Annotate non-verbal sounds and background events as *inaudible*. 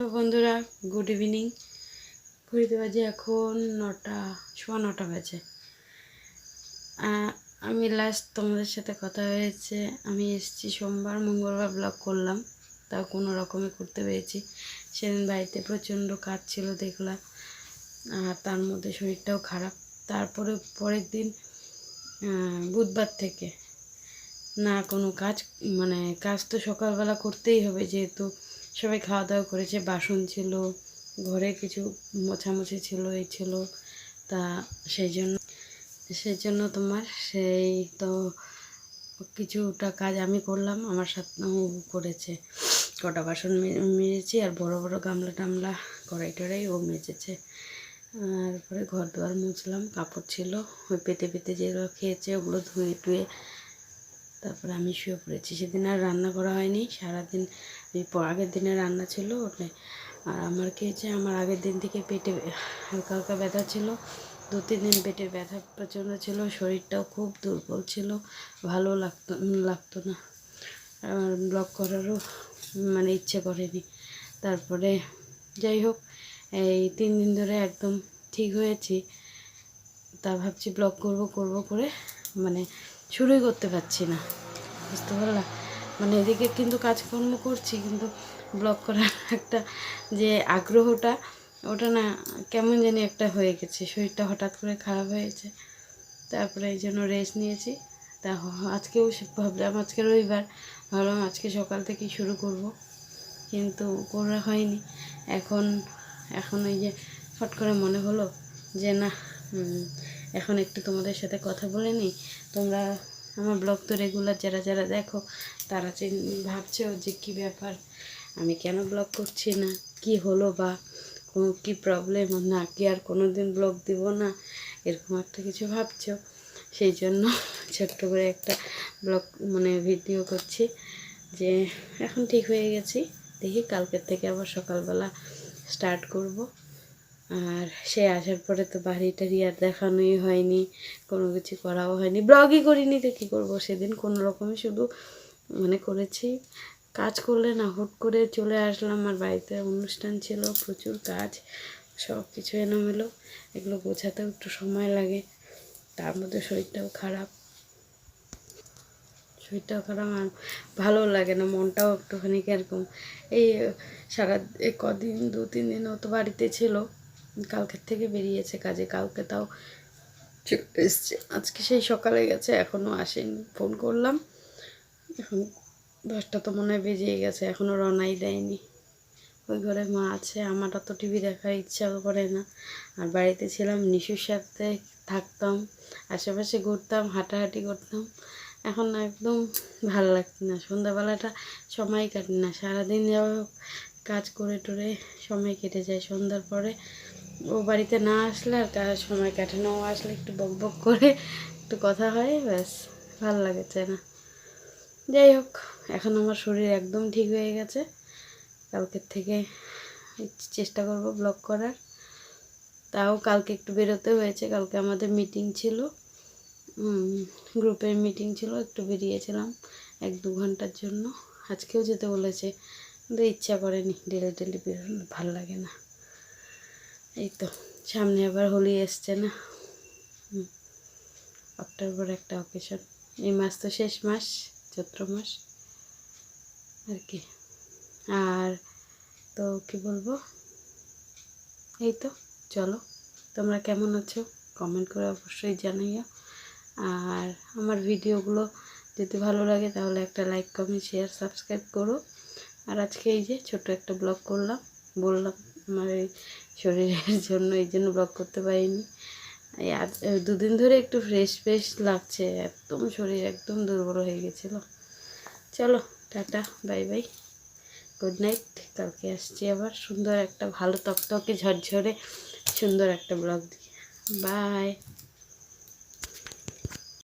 তো বন্ধুরা good evening ঘুরিতে বাজে এখন নটা, সোয়া নটা বাজে। আমি লাস্ট তোমাদের সাথে কথা হয়েছে। আমি এসেছি সোমবার, মঙ্গলবার ব্লগ করলাম। তাও কোনো রকমে করতে পেরেছি। সেদিন বাড়িতে প্রচণ্ড কাজ ছিল, দেখলাম। আর তার মধ্যে শরীরটাও খারাপ। তারপরে পরের দিন বুধবার থেকে। না, কোনো কাজ মানে কাজ তো সকালবেলা করতেই হবে যেহেতু সবাই খাওয়া দাওয়া করেছে, বাসন ছিল, ঘরে কিছু মোছামুছি ছিল, এই ছিল। তা সেই জন্য সেই জন্য তোমার সেই তো কিছুটা কাজ আমি করলাম, আমার সাথেও করেছে। কটা বাসন মেরেছি আর বড় বড় গামলা টামলা, কড়াই টড়াই ও মেজেছে। তারপরে ঘর দুয়ার মুছলাম, কাপড় ছিল, ওই পেতে পেতে যেগুলো খেয়েছে ওগুলো ধুয়ে টুয়ে তারপরে আমি শুয়ে পড়েছি। সেদিন আর রান্না করা হয়নি, সারাদিন আগের দিনে রান্না ছিল আর আমার কি হয়েছে, আমার আগের দিন থেকে পেটে হালকা হালকা ব্যথা ছিল, দু, তিন দিন পেটে ব্যথা প্রচণ্ড ছিল, শরীরটাও খুব দুর্বল ছিল, ভালো লাগতো লাগতো না। আর ব্লগ করারও মানে ইচ্ছে করেনি। তারপরে যাই হোক, এই তিন দিন ধরে একদম ঠিক হয়েছি, তা ভাবছি ব্লগ করব করব করে মানে শুরুই করতে পারছি না, বুঝতে পারলাম মানে এদিকে কিন্তু কাজকর্ম করছি, কিন্তু ব্লগ করার একটা যে আগ্রহটা, ওটা না কেমন জানি একটা হয়ে গেছে। শরীরটা হঠাৎ করে খারাপ হয়েছে। তারপরে এই জন্য রেস্ট নিয়েছি। তা আজকেও ভাবলাম, আজকে রবিবার, ভাবলাম আজকে সকাল থেকেই শুরু করব। কিন্তু করা হয়নি। এখন এখন ওই যে ফট করে মনে হলো যে না এখন একটু তোমাদের সাথে কথা বলে নিই। তোমরা আমার ব্লগ তো রেগুলার যারা যারা দেখো, তারা ভাবছ যে কী ব্যাপার, আমি কেন ব্লগ করছি না? কি হলো বা কোনো কী প্রবলেম না কি আর কোনো দিন ব্লগ দিব না? এরকম একটা কিছু ভাবছ? সেই জন্য *laughs* ছোট্ট করে একটা ব্লগ মানে ভিডিও করছি যে এখন ঠিক হয়ে গেছি। দেখি কালকের থেকে আবার সকালবেলা স্টার্ট করব। আর সে আসার পরে তো বাড়ি টাড়ি আর দেখানোই হয়নি, কোনো কিছু করাও হয়নি। ব্লগই করিনি তো কী করব? সেদিন কোনো রকমে শুধু মানে করেছি। কাজ করলে না, হুট করে চলে আসলাম। আর বাড়িতে অনুষ্ঠান ছিল, প্রচুর কাজ, সব কিছু এলোমেলো। এগুলো বোঝাতেও একটু সময় লাগে। তার মধ্যে শরীরটাও খারাপ। শরীরটাও খারাপ, আর ভালো লাগে না, মনটাও একটুখানি এরকম এই সারা কদিন দু তিন দিন ও তো বাড়িতে ছিল। কালকের থেকে বেরিয়েছে কাজে কালকে তাও এসছে। আজকে সেই সকালে গেছে এখনও আসেনি। ফোন করলাম এখন দশটা তো মনে হয় বেজেই গেছে এখনও রওনাই দেয়নি। ওই ঘরে মা আছে আমার অত টিভি দেখার ইচ্ছা করে না। আর বাড়িতে ছিলাম নিশুর সাথে থাকতাম আশেপাশে ঘুরতাম হাঁটাহাঁটি করতাম। এখন একদম ভালো লাগছে না সন্ধ্যাবেলাটা সময় কাটে না। সারাদিন যা কাজ করে টরে সময় কেটে যায় সন্ধ্যার পরে ও বাড়িতে না আসলে আর কার সময় কাটে না ও আসলে একটু বক বক করে একটু কথা হয়, ব্যাস, ভালো লাগছে না। যাই হোক, এখন আমার শরীর একদম ঠিক হয়ে গেছে। কালকের থেকে চেষ্টা করব ব্লগ করার। তাও কালকে একটু বেরোতে হয়েছে, কালকে আমাদের মিটিং ছিল। গ্রুপের মিটিং ছিল, একটু বেরিয়েছিলাম এক দু ঘণ্টার জন্য। আজকেও যেতে বলেছে, কিন্তু ইচ্ছা করেনি ডেলি ডেলি বেরোনো, ভালো লাগে না। এই তো সামনে আবার হোলি এসছে না? অক্টোবর একটা অকেশন এই মাস তো শেষ মাস, চৈত্র মাস। আর কি। আর তো কি বলব? এই তো চলো। তোমরা কেমন আছো? কমেন্ট করে অবশ্যই জানাইও। আর আমার ভিডিওগুলো যদি ভালো লাগে, তাহলে একটা লাইক কমেন্ট শেয়ার সাবস্ক্রাইব করো। আর আজকে এই যে ছোট একটা ব্লগ করলাম, বললাম আমার এই শরীরের *laughs* জন্য, এই জন্য ব্লগ করতে পারিনি। আজ দুদিন ধরে একটু ফ্রেশ ফ্রেশ লাগছে, একদম শরীর একদম দুর্বল হয়ে গেছিল। চলো, tata bye bye good night কালকে আসছি আবার সুন্দর একটা ভালো তকতকে ঝরঝরে সুন্দর একটা ব্লগ দিয়ে। বাই